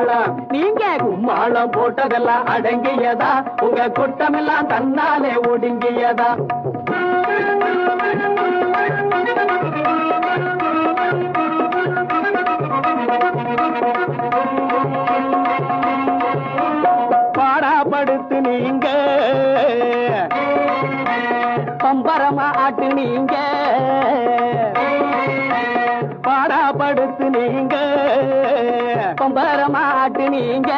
ஆளா நீங்க கும்மாளம் போட்டதெல்லாம் அடங்கியதா? உங்க குட்டமெல்லாம் தன்னாலே ஒடுங்கியதா? பாடாப்படுத்து நீங்க. பம்பரமா ஆட்டு நீங்க. பாடாப்படுத்து நீங்க. பம்பரமா ஆட்டு நீங்க.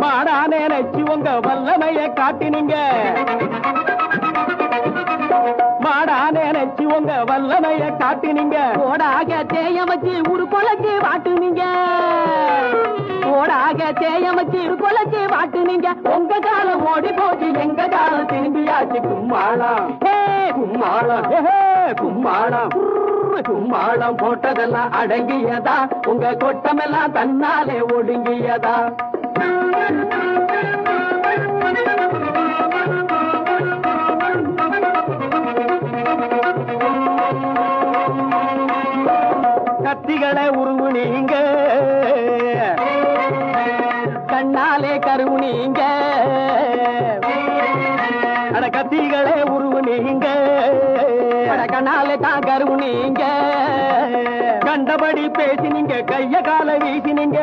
மாடா நினைச்சு உங்க வல்லமைய காட்டினீங்க. மாடா நினைச்சு உங்க வல்லமைய காட்டினீங்க. ஓடாக தேய வச்சு ஒரு கொலைக்கு வாட்டுனீங்க. ஓடாக தேய வச்சு ஒரு கொலைக்கு வாட்டுனீங்க. உங்க காலம் ஓடி போச்சு எங்க காலம் திரும்பியாச்சு கும்மாளம். கும்மாளம். கும்மாளம். கும்மாளம் போட்டதெல்லாம் அடங்கியதா? உங்க கொட்டமெல்லாம் தன்னாலே ஒடுங்கியதா? கத்திகளை உருவுனீங்க கண்ணாலே கருவுனீங்க அட கத்திகளை உருவு நீங்க. அதனால தான் கருவுனீங்க கண்டபடி பேசினீங்க கைய கால வீசினீங்க.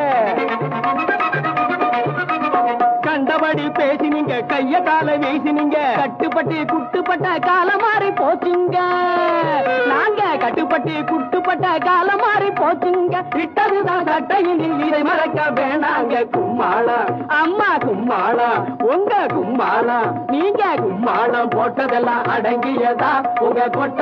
கண்டபடி பேசினீங்க கைய கால வீசினீங்க. கட்டுப்பட்டு குட்டுப்பட்ட காலம் மாறி போச்சுங்க. நாங்க கட்டுப்பட்டு குட்டுப்பட்ட காலம் மாறி போச்சுங்க. விட்டதுதான் சட்டையில் இதை மறக்க வேணாங்க கும்மாளம் அம்மா கும்மாளம் உங்க கும்மாளம் நீங்க கும்மாளம் போட்டதெல்லாம் அடங்கியதா? உங்க கொட்ட